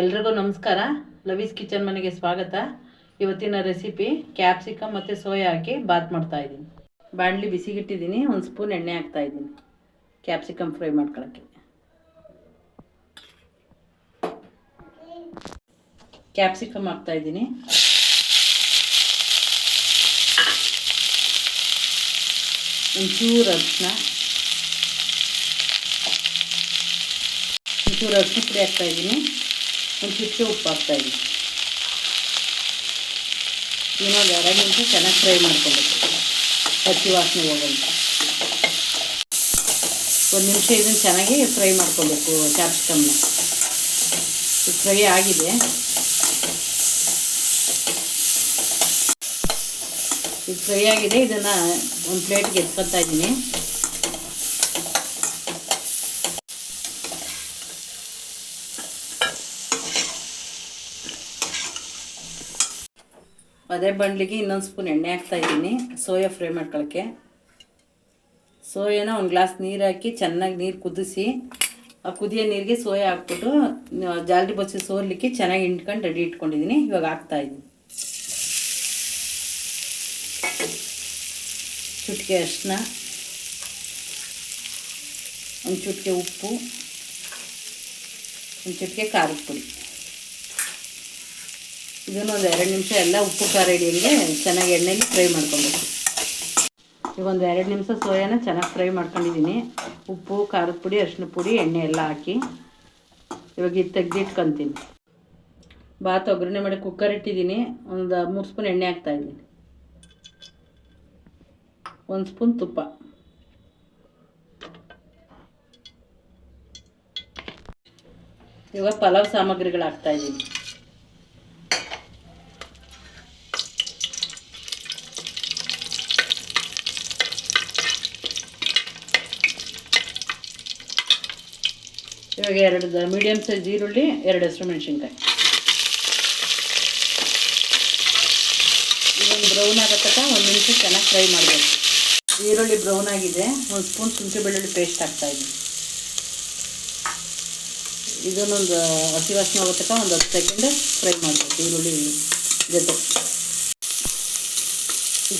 ಎಲ್ರಿಗೂ ನಮಸ್ಕಾರ. ಲವೀಸ್ ಕಿಚನ್ ಮನೆಗೆ ಸ್ವಾಗತ. ಇವತ್ತಿನ ರೆಸಿಪಿ ಕ್ಯಾಪ್ಸಿಕಮ್ ಮತ್ತು ಸೋಯಾ ಹಾಕಿ ಬಾತ್ ಮಾಡ್ತಾ ಇದ್ದೀನಿ. ಬಾಣಲಿ ಬಿಸಿಗಿಟ್ಟಿದ್ದೀನಿ, ಒಂದು ಸ್ಪೂನ್ ಎಣ್ಣೆ ಹಾಕ್ತಾ ಇದ್ದೀನಿ. ಕ್ಯಾಪ್ಸಿಕಮ್ ಫ್ರೈ ಮಾಡ್ಕೊಳ್ಳೋಕ್ಕೆ ಕ್ಯಾಪ್ಸಿಕಮ್ ಹಾಕ್ತಾ ಇದ್ದೀನಿ. ಒಂಚೂರು ಅರಿಶಿನ ಒಂಚೂರು ಅರಿಶಿನ ಪುಡಿ ಹಾಕ್ತಾ ಇದ್ದೀನಿ. ಒಂದು ಚಿಟಿಕೆ ಉಪ್ಪು ಹಾಕ್ತಾ ಇದ್ದೀನಿ ಇನ್ನೊಂದು ಎರಡು ನಿಮಿಷ ಚೆನ್ನಾಗಿ ಫ್ರೈ ಮಾಡ್ಕೊಬೇಕು. ಹಚ್ಚಿ ವಾಸನೆ ಹೋಗಂತ. ಒಂದು ನಿಮಿಷ ಇದನ್ನು ಚೆನ್ನಾಗಿ ಫ್ರೈ ಮಾಡ್ಕೊಬೇಕು ಕ್ಯಾಪ್ಸಿಕಮ್ನ ಫ್ರೈ ಆಗಿದೆ. ಇದು ಫ್ರೈ ಆಗಿದೆ. ಇದನ್ನು ಒಂದು ಪ್ಲೇಟ್ಗೆ ಎತ್ಕೊತಾ ಇದ್ದೀನಿ. ಅದೇ ಬಂಡ್ಲಿಗೆ ಇನ್ನೊಂದು ಸ್ಪೂನ್ ಎಣ್ಣೆ ಹಾಕ್ತಾ ಇದ್ದೀನಿ. ಸೋಯಾ ಫ್ರೈ ಮಾಡ್ಕೊಳ್ಳೋಕ್ಕೆ ಸೋಯಾನ ಒಂದು ಗ್ಲಾಸ್ ನೀರು ಹಾಕಿ ಚೆನ್ನಾಗಿ ನೀರು ಕುದಿಸಿ, ಆ ಕುದಿಯೋ ನೀರಿಗೆ ಸೋಯಾ ಹಾಕ್ಬಿಟ್ಟು ಜಾಲ್ರಿ ಬಚ್ಚಿ ಸೋರ್ಲಿಕ್ಕೆ ಚೆನ್ನಾಗಿ ಹಿಂಡ್ಕೊಂಡು ರೆಡಿ ಇಟ್ಕೊಂಡಿದ್ದೀನಿ ಇವಾಗ ಹಾಕ್ತಾ ಇದ್ದೀನಿ. ಚುಟ್ಕೆ ಅರಿಶಿನ, ಒಂದು ಚುಟ್ಕೆ ಉಪ್ಪು, ಒಂದು ಚುಟ್ಕೆ ಖಾರದ ಪುಡಿ. ಇದನ್ನು ಒಂದು ಎರಡು ನಿಮಿಷ ಎಲ್ಲ ಉಪ್ಪು, ಖಾರ ಹಿಡಿಯಂಗೆ ಚೆನ್ನಾಗಿ ಎಣ್ಣೆಲಿ ಫ್ರೈ ಮಾಡ್ಕೊಬೇಕು. ಈಗ ಒಂದು ಎರಡು ನಿಮಿಷ ಸೋಯಾನ ಚೆನ್ನಾಗಿ ಫ್ರೈ ಮಾಡ್ಕೊಂಡಿದ್ದೀನಿ. ಉಪ್ಪು, ಖಾರದ ಪುಡಿ, ಅರಿಶಿನ ಪುಡಿ, ಎಣ್ಣೆ ಎಲ್ಲ ಹಾಕಿ ಇವಾಗ ಇದು ತೆಗ್ದಿಟ್ಕೊತೀನಿ. ಬಾತ್ ಒಗ್ಗರಣೆ ಮಾಡಿ ಕುಕ್ಕರ್ ಇಟ್ಟಿದ್ದೀನಿ. ಒಂದು ಮೂರು ಸ್ಪೂನ್ ಎಣ್ಣೆ ಹಾಕ್ತಾಯಿದ್ದೀನಿ ಒಂದು ಸ್ಪೂನ್ ತುಪ್ಪ. ಇವಾಗ ಪಲಾವ್ ಸಾಮಗ್ರಿಗಳು ಹಾಕ್ತಾಯಿದ್ದೀನಿ ಇವಾಗ ಎರಡು ಮೀಡಿಯಮ್ ಸೈಜ್ ಈರುಳ್ಳಿ, ಎರಡು ಹಸಿರು ಮೆಣಸಿನ್ಕಾಯಿ. ಇದೊಂದು ಬ್ರೌನ್ ಆಗತ್ತ ಒಂದು ನಿಮಿಷ ಚೆನ್ನಾಗಿ ಫ್ರೈ ಮಾಡಬೇಕು. ಈರುಳ್ಳಿ ಬ್ರೌನ್ ಆಗಿದೆ, ಒಂದು ಸ್ಪೂನ್ ಶುಂಠಿ ಬೆಳ್ಳುಳ್ಳಿ ಪೇಸ್ಟ್ ಹಾಕ್ತಾ ಇದ್ದೀನಿ. ಇದನ್ನೊಂದು ಹಸಿ ವಾಸನೆ ತಕ್ಕ ಒಂದು ಹತ್ತು ಸೆಕೆಂಡ್ ಫ್ರೈ ಮಾಡಬೇಕು ಈರುಳ್ಳಿ ಜೊತೆ.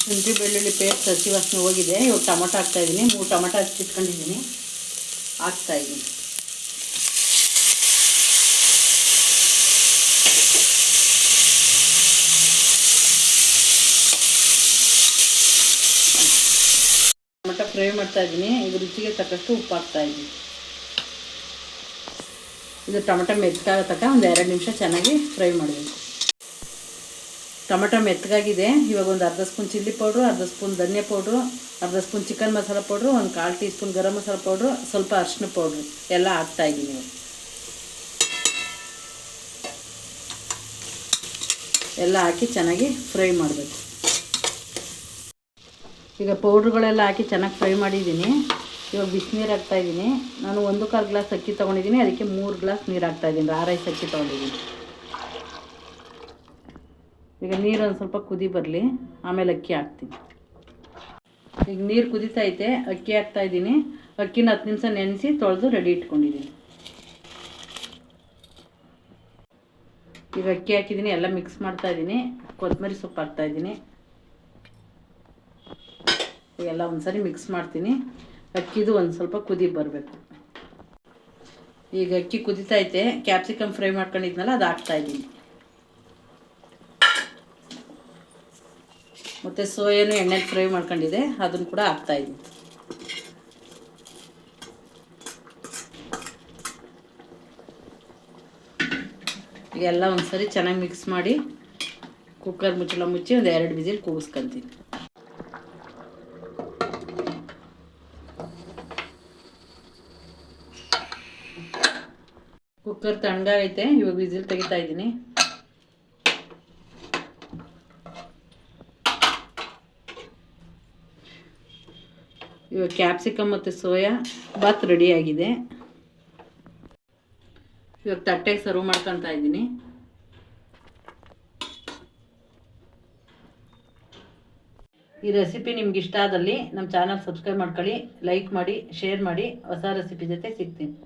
ಶುಂಠಿ ಬೆಳ್ಳುಳ್ಳಿ ಪೇಸ್ಟ್ ಹಸಿ ವಾಸನೆ ಹೋಗಿದೆ, ಇವಾಗ ಟೊಮೊಟೊ ಹಾಕ್ತಾಯಿದ್ದೀನಿ ಮೂರು ಟೊಮೊಟೊ ಹಚ್ಚಿಟ್ಕೊಂಡಿದ್ದೀನಿ. ಹಾಕ್ತಾ ಫ್ರೈ ಮಾಡ್ತಾ ಇದ್ದೀನಿ. ಇದು ರುಚಿಗೆ ತಕ್ಕಷ್ಟು ಉಪ್ಪು ಹಾಕ್ತಾ ಇದ್ದೀನಿ. ಇದು ಟೊಮೆಟೊ ಮೆತ್ತಗಾದ ತಕ್ಕ ಒಂದು ಎರಡು ನಿಮಿಷ ಚೆನ್ನಾಗಿ ಫ್ರೈ ಮಾಡಬೇಕು. ಟೊಮೆಟೊ ಮೆತ್ತಗಾಗಿದೆ ಇವಾಗ ಒಂದು ಅರ್ಧ ಸ್ಪೂನ್ ಚಿಲ್ಲಿ ಪೌಡ್ರು, ಅರ್ಧ ಸ್ಪೂನ್ ಧನಿಯಾ ಪೌಡ್ರು, ಅರ್ಧ ಸ್ಪೂನ್ ಚಿಕನ್ ಮಸಾಲ ಪೌಡ್ರು, ಒಂದು ಕಾಲು teaspoon garam masala powder, ಸ್ವಲ್ಪ ಅರಿಶಿನ ಪೌಡ್ರು. ಎಲ್ಲ ಹಾಕ್ತಾ ಇದ್ದೀನಿ ಎಲ್ಲ ಹಾಕಿ ಚೆನ್ನಾಗಿ ಫ್ರೈ ಮಾಡಬೇಕು. ಈಗ ಪೌಡ್ರುಗಳೆಲ್ಲ ಹಾಕಿ ಚೆನ್ನಾಗಿ ಫ್ರೈ ಮಾಡಿದ್ದೀನಿ. ಇವಾಗ ಬಿಸಿನೀರು ಹಾಕ್ತಾ ಇದ್ದೀನಿ. ನಾನು ಒಂದು ಕಾಲು ಗ್ಲಾಸ್ ಅಕ್ಕಿ ತೊಗೊಂಡಿದ್ದೀನಿ. ಅದಕ್ಕೆ ಮೂರು ಗ್ಲಾಸ್ ನೀರು ಹಾಕ್ತಾ ಇದ್ದೀನಿ. ರಾ ರೈಸ್ ಅಕ್ಕಿ ತೊಗೊಂಡಿದ್ದೀನಿ. ಈಗ ನೀರು ಒಂದು ಸ್ವಲ್ಪ ಕುದಿ ಬರಲಿ. ಆಮೇಲೆ ಅಕ್ಕಿ ಹಾಕ್ತೀನಿ. ಈಗ ನೀರು ಕುದಿತೈತೆ ಅಕ್ಕಿ ಹಾಕ್ತಾ ಇದ್ದೀನಿ. ಅಕ್ಕಿನ ಹತ್ತು ನಿಮಿಷ ನೆನೆಸಿ ತೊಳೆದು ರೆಡಿ ಇಟ್ಕೊಂಡಿದ್ದೀನಿ. ಈಗ ಅಕ್ಕಿ ಹಾಕಿದ್ದೀನಿ. ಎಲ್ಲ ಮಿಕ್ಸ್ ಮಾಡ್ತಾ ಇದ್ದೀನಿ. ಕೊತ್ತಂಬರಿ ಸೊಪ್ಪು ಹಾಕ್ತಾ ಇದ್ದೀನಿ. ಎಲ್ಲ ಒಂದ್ಸರಿ ಮಿಕ್ಸ್ ಮಾಡ್ತೀನಿ. ಅಕ್ಕಿದು ಒಂದು ಸ್ವಲ್ಪ ಕುದಿ ಬರಬೇಕು. ಈಗ ಅಕ್ಕಿ ಕುದಿತಾ ಕುದಿತೈತೆ ಕ್ಯಾಪ್ಸಿಕಮ್ ಫ್ರೈ ಮಾಡ್ಕೊಂಡಿದ್ನಲ್ಲ, ಅದು ಹಾಕ್ತಾ ಇದ್ದೀನಿ ಮತ್ತು ಸೋಯಾನು ಎಣ್ಣೆ ಫ್ರೈ ಮಾಡ್ಕೊಂಡಿದೆ ಅದನ್ನು ಕೂಡ ಹಾಕ್ತಾ ಇದ್ದೀನಿ ಎಲ್ಲ ಒಂದ್ಸರಿ ಚೆನ್ನಾಗಿ ಮಿಕ್ಸ್ ಮಾಡಿ ಕುಕ್ಕರ್ ಮುಚ್ಚಲ ಮುಚ್ಚಿ ಒಂದು ಎರಡು ಬಿಸಿಲು ಕೂಗಿಸ್ಕೊಂತೀನಿ. ಕುಕ್ಕರ್ ತಣ್ಣಗೈತೆ ಇವಾಗ ವಿಸಿಲ್ ತೆಗಿತಾ ಇದ್ದೀನಿ. ಇವಾಗ ಕ್ಯಾಪ್ಸಿಕಮ್ ಮತ್ತು ಸೋಯಾ ಬಾತ್ ಆಗಿದೆ. ಇವಾಗ ತಟ್ಟೆಗೆ ಸರ್ವ್ ಮಾಡ್ಕೊತಾ ಇದ್ದೀನಿ. ಈ ರೆಸಿಪಿ ನಿಮ್ಗೆ ಇಷ್ಟ ಆದಲ್ಲಿ ನಮ್ಮ ಚಾನಲ್ ಸಬ್ಸ್ಕ್ರೈಬ್ ಮಾಡ್ಕೊಳ್ಳಿ ಲೈಕ್ ಮಾಡಿ ಶೇರ್ ಮಾಡಿ, ಹೊಸ ರೆಸಿಪಿ ಜೊತೆ ಸಿಗ್ತೀನಿ.